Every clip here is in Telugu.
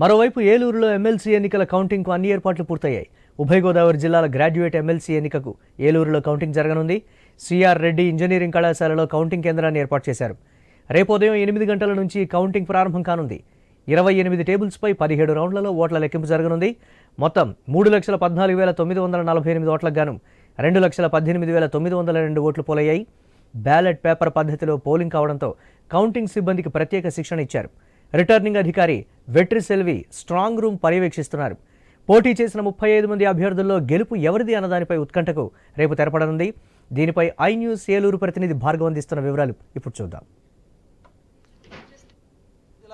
మరోవైపు ఏలూరులో ఎమ్మెల్సీ ఎన్నికల కౌంటింగ్కు అన్ని ఏర్పాట్లు పూర్తయ్యాయి. ఉభయ గోదావరి జిల్లాల గ్రాడ్యుయేట్ ఎమ్మెల్సీ ఎన్నికకు ఏలూరులో కౌంటింగ్ జరగనుంది. సిఆర్ రెడ్డి ఇంజనీరింగ్ కళాశాలలో కౌంటింగ్ కేంద్రాన్ని ఏర్పాటు చేశారు. రేపు ఉదయం ఎనిమిది గంటల నుంచి కౌంటింగ్ ప్రారంభం కానుంది. ఇరవై ఎనిమిది టేబుల్స్పై పదిహేడు రౌండ్లలో ఓట్ల లెక్కింపు జరగనుంది. మొత్తం మూడు లక్షల పద్నాలుగు వేల తొమ్మిది వందల నలభై ఎనిమిది ఓట్లకు గాను రెండు లక్షల పద్దెనిమిది వేల తొమ్మిది వందల రెండు ఓట్లు పోలయ్యాయి. బ్యాలెట్ పేపర్ పద్ధతిలో పోలింగ్ కావడంతో కౌంటింగ్ సిబ్బందికి ప్రత్యేక శిక్షణ ఇచ్చారు. రిటర్నింగ్ అధికారి వెట్రి సెల్వి స్ట్రాంగ్ రూమ్ పర్యవేక్షిస్తున్నారు. పోటీ చేసిన ముప్పై ఐదు మంది అభ్యర్థుల్లో గెలుపు ఎవరిది అన్నదానిపై ఉత్కంఠకు రేపు తెరపడనుంది. దీనిపై ఐ న్యూస్ ఏలూరు ప్రతినిధి భార్గవ్ అందిస్తున్న వివరాలు ఇప్పుడు చూద్దాం.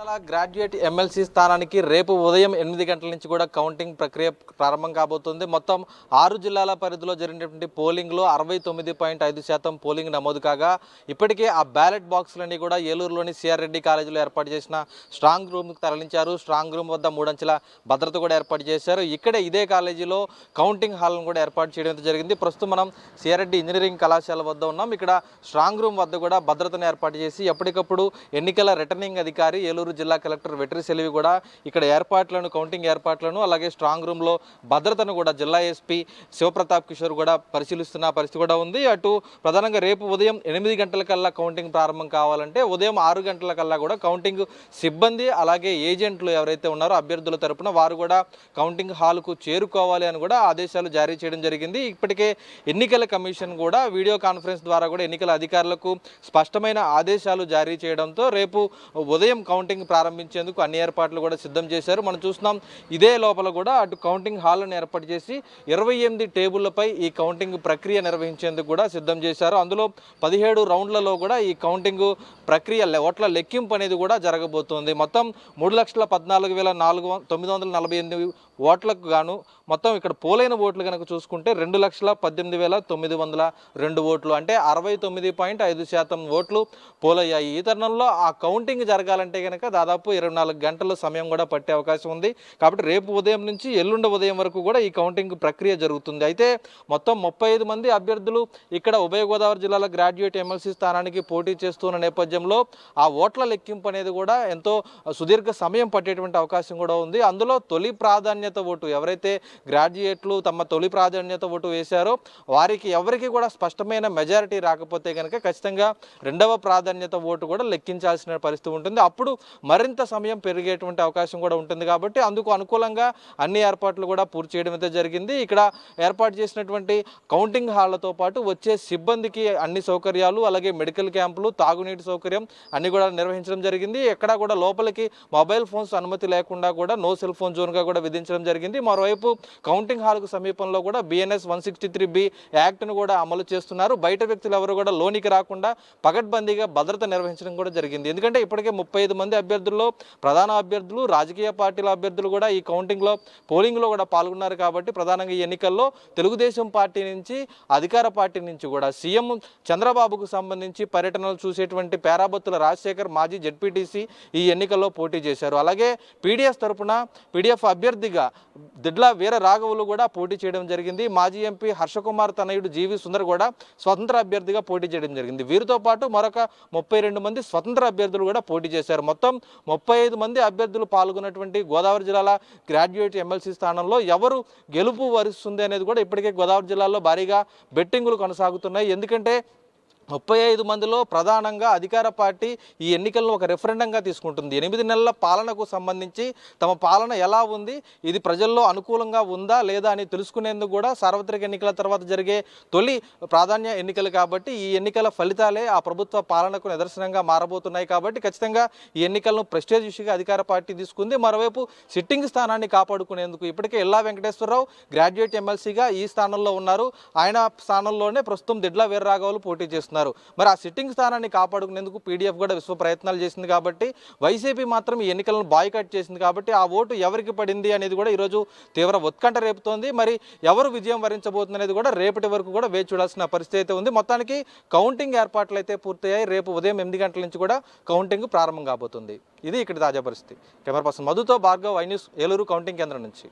జిల్లాల గ్రాడ్యుయేట్ ఎమ్మెల్సీ స్థానానికి రేపు ఉదయం ఎనిమిది గంటల నుంచి కూడా కౌంటింగ్ ప్రక్రియ ప్రారంభం కాబోతుంది. మొత్తం ఆరు జిల్లాల పరిధిలో జరిగినటువంటి పోలింగ్లో అరవై తొమ్మిది పాయింట్ ఐదు శాతం పోలింగ్ నమోదు కాగా ఇప్పటికే ఆ బ్యాలెట్ బాక్సులన్నీ కూడా ఏలూరులోని సిఆర్ రెడ్డి కాలేజీలో ఏర్పాటు చేసిన స్ట్రాంగ్ రూమ్కి తరలించారు. స్ట్రాంగ్ రూమ్ వద్ద మూడంచెల భద్రత కూడా ఏర్పాటు చేశారు. ఇక్కడే ఇదే కాలేజీలో కౌంటింగ్ హాల్ను కూడా ఏర్పాటు చేయడం జరిగింది. ప్రస్తుతం మనం సిఆర్ రెడ్డి ఇంజనీరింగ్ కళాశాల వద్ద ఉన్నాం. ఇక్కడ స్ట్రాంగ్ రూమ్ వద్ద కూడా భద్రతను ఏర్పాటు చేసి ఎప్పటికప్పుడు ఎన్నికల రిటర్నింగ్ అధికారి ఏలూరు జిల్లా కలెక్టర్ వెటరీ సెలివి కూడా ఇక్కడ ఏర్పాట్లను కౌంటింగ్ ఏర్పాట్లను అలాగే స్ట్రాంగ్ రూమ్లో భద్రతను కూడా జిల్లా ఎస్పీ శివప్రతాప్ కిషోర్ కూడా పరిశీలిస్తున్న పరిస్థితి కూడా ఉంది. అటు ప్రధానంగా రేపు ఉదయం ఎనిమిది గంటలకల్లా కౌంటింగ్ ప్రారంభం కావాలంటే ఉదయం ఆరు గంటలకల్లా కూడా కౌంటింగ్ సిబ్బంది అలాగే ఏజెంట్లు ఎవరైతే ఉన్నారో అభ్యర్థుల తరపున వారు కూడా కౌంటింగ్ హాల్కు చేరుకోవాలి అని కూడా ఆదేశాలు జారీ చేయడం జరిగింది. ఇప్పటికే ఎన్నికల కమిషన్ కూడా వీడియో కాన్ఫరెన్స్ ద్వారా కూడా ఎన్నికల అధికారులకు స్పష్టమైన ఆదేశాలు జారీ చేయడంతో రేపు ఉదయం కౌంటింగ్ ప్రారంభించేందుకు అన్ని ఏర్పాట్లు కూడా సిద్ధం చేశారు. మనం చూస్తున్నాం ఇదే లోపల కూడా అటు కౌంటింగ్ హాల్ను ఏర్పాటు చేసి ఇరవై ఎనిమిది టేబుళ్ళపై ఈ కౌంటింగ్ ప్రక్రియ నిర్వహించేందుకు కూడా సిద్ధం చేశారు. అందులో పదిహేడు రౌండ్లలో కూడా ఈ కౌంటింగ్ ప్రక్రియ ఓట్ల లెక్కింపు అనేది కూడా జరగబోతోంది. మొత్తం మూడు లక్షల పద్నాలుగు వేల నాలుగు తొమ్మిది వందల నలభై ఎనిమిది ఓట్లకు గాను మొత్తం ఇక్కడ పోలైన ఓట్లు కనుక చూసుకుంటే రెండు లక్షల పద్దెనిమిది వేల తొమ్మిది వందల రెండు ఓట్లు అంటే అరవై తొమ్మిది పాయింట్ ఐదు శాతం ఓట్లు పోలయ్యాయి. ఈ తరుణంలో ఆ కౌంటింగ్ జరగాలంటే కనుక దాదాపు ఇరవై నాలుగు గంటల సమయం కూడా పట్టే అవకాశం ఉంది. కాబట్టి రేపు ఉదయం నుంచి ఎల్లుండి ఉదయం వరకు కూడా ఈ కౌంటింగ్ ప్రక్రియ జరుగుతుంది. అయితే మొత్తం ముప్పై ఐదు మంది అభ్యర్థులు ఇక్కడ ఉభయ గోదావరి జిల్లాల గ్రాడ్యుయేట్ ఎమ్మెల్సీ స్థానానికి పోటీ చేస్తున్న నేపథ్యంలో ఆ ఓట్ల లెక్కింపు అనేది కూడా ఎంతో సుదీర్ఘ సమయం పట్టేటువంటి అవకాశం కూడా ఉంది. అందులో తొలి ప్రాధాన్యత ఓటు. ఎవరైతే గ్రాడ్యుయేట్లు తమ తొలి ప్రాధాన్యత ఓటు వేశారో వారికి ఎవరికి కూడా స్పష్టమైన మెజారిటీ రాకపోతే కనుక ఖచ్చితంగా రెండవ ప్రాధాన్యత ఓటు కూడా లెక్కించాల్సిన పరిస్థితి ఉంటుంది. అప్పుడు మరింత సమయం పెరిగేటువంటి అవకాశం కూడా ఉంటుంది కాబట్టి అందుకు అనుకూలంగా అన్ని ఏర్పాట్లు కూడా పూర్తి చేయడం అయితే జరిగింది. ఇక్కడ ఏర్పాటు చేసినటువంటి కౌంటింగ్ హాళ్ళతో పాటు వచ్చే సిబ్బందికి అన్ని సౌకర్యాలు అలాగే మెడికల్ క్యాంపులు తాగునీటి సౌకర్యం అన్ని కూడా నిర్వహించడం జరిగింది. ఎక్కడా కూడా లోపలికి మొబైల్ ఫోన్స్ అనుమతి లేకుండా కూడా నో సెల్ ఫోన్ జోన్గా కూడా విధించడం జరిగింది. మరోవైపు కౌంటింగ్ హాల్కు సమీపంలో కూడా BNS one sixty three B యాక్ట్ను కూడా అమలు చేస్తున్నారు. బయట వ్యక్తులు ఎవరు కూడా లోనికి రాకుండా పగడ్బందీగా భద్రత నిర్వహించడం కూడా జరిగింది. ఎందుకంటే ఇప్పటికే ముప్పై ఐదు మంది అభ్యర్థుల్లో ప్రధాన అభ్యర్థులు రాజకీయ పార్టీల అభ్యర్థులు కూడా ఈ కౌంటింగ్లో పోలింగ్లో కూడా పాల్గొన్నారు కాబట్టి ప్రధానంగా ఈ ఎన్నికల్లో తెలుగుదేశం పార్టీ నుంచి అధికార పార్టీ నుంచి కూడా సీఎం చంద్రబాబుకు సంబంధించి పర్యటనలు చూసేటువంటి పేరాబత్తుల రాజశేఖర్ మాజీ జెడ్పీటీసీ ఈ ఎన్నికల్లో పోటీ చేశారు. అలాగే పీడిఎస్ తరఫున పీడిఎఫ్ అభ్యర్థిగా దిడ్ల వీర రాఘవులు కూడా పోటీ చేయడం జరిగింది. మాజీ ఎంపీ హర్షకుమార్ తనయుడు జీవి సుందర్ కూడా స్వతంత్ర అభ్యర్థిగా పోటీ చేయడం జరిగింది. వీరితో పాటు మరొక ముప్పై రెండు మంది స్వతంత్ర అభ్యర్థులు కూడా పోటీ చేశారు. మొత్తం ముప్పై ఐదు మంది అభ్యర్థులు పాల్గొన్నటువంటి గోదావరి జిల్లాల గ్రాడ్యుయేట్ ఎమ్మెల్సీ స్థానంలో ఎవరు గెలుపు వరుస్తుంది అనేది కూడా ఇప్పటికే గోదావరి జిల్లాలో భారీగా బెట్టింగులు కొనసాగుతున్నాయి. ఎందుకంటే ముప్పై ఐదు మందిలో ప్రధానంగా అధికార పార్టీ ఈ ఎన్నికలను ఒక రెఫరెండంగా తీసుకుంటుంది. ఎనిమిది నెలల పాలనకు సంబంధించి తమ పాలన ఎలా ఉంది? ఇది ప్రజల్లో అనుకూలంగా ఉందా లేదా అని తెలుసుకునేందుకు కూడా సార్వత్రిక ఎన్నికల తర్వాత జరిగే తొలి ప్రాధాన్య ఎన్నికలు కాబట్టి ఈ ఎన్నికల ఫలితాలే ఆ ప్రభుత్వ పాలనకు నిదర్శనంగా మారబోతున్నాయి కాబట్టి ఖచ్చితంగా ఈ ఎన్నికలను ప్రెస్టేజ్ ఇష్యూగా అధికార పార్టీ తీసుకుంది. మరోవైపు సిట్టింగ్ స్థానాన్ని కాపాడుకునేందుకు ఇప్పటికే ఎల్లా వెంకటేశ్వరరావు గ్రాడ్యుయేట్ ఎమ్మెల్సీగా ఈ స్థానంలో ఉన్నారు. ఆయన స్థానంలోనే ప్రస్తుతం దిడ్ల వీర్రాఘవులు పోటీ చేస్తున్నారు. చేస్తున్నారు. మరి ఆ సిట్టింగ్ స్థానాన్ని కాపాడుకునేందుకు పీడీఎఫ్ కూడా విశ్వ ప్రయత్నాలు చేసింది కాబట్టి వైసీపీ మాత్రం ఈ ఎన్నికలను బాయ్కట్ చేసింది కాబట్టి ఆ ఓటు ఎవరికి పడింది అనేది కూడా ఈరోజు తీవ్ర ఉత్కంఠ రేపుతోంది. మరి ఎవరు విజయం వరించబోతుంది అనేది కూడా రేపటి వరకు కూడా వేచి చూడాల్సిన పరిస్థితి అయితే ఉంది. మొత్తానికి కౌంటింగ్ ఏర్పాట్లు అయితే పూర్తయ్యాయి. రేపు ఉదయం ఎనిమిది గంటల నుంచి కూడా కౌంటింగ్ ప్రారంభం కాబోతుంది. ఇది ఇక్కడ తాజా పరిస్థితి. Camera person మధుతో Bhargav I news Eluru counting కేంద్రం నుంచి.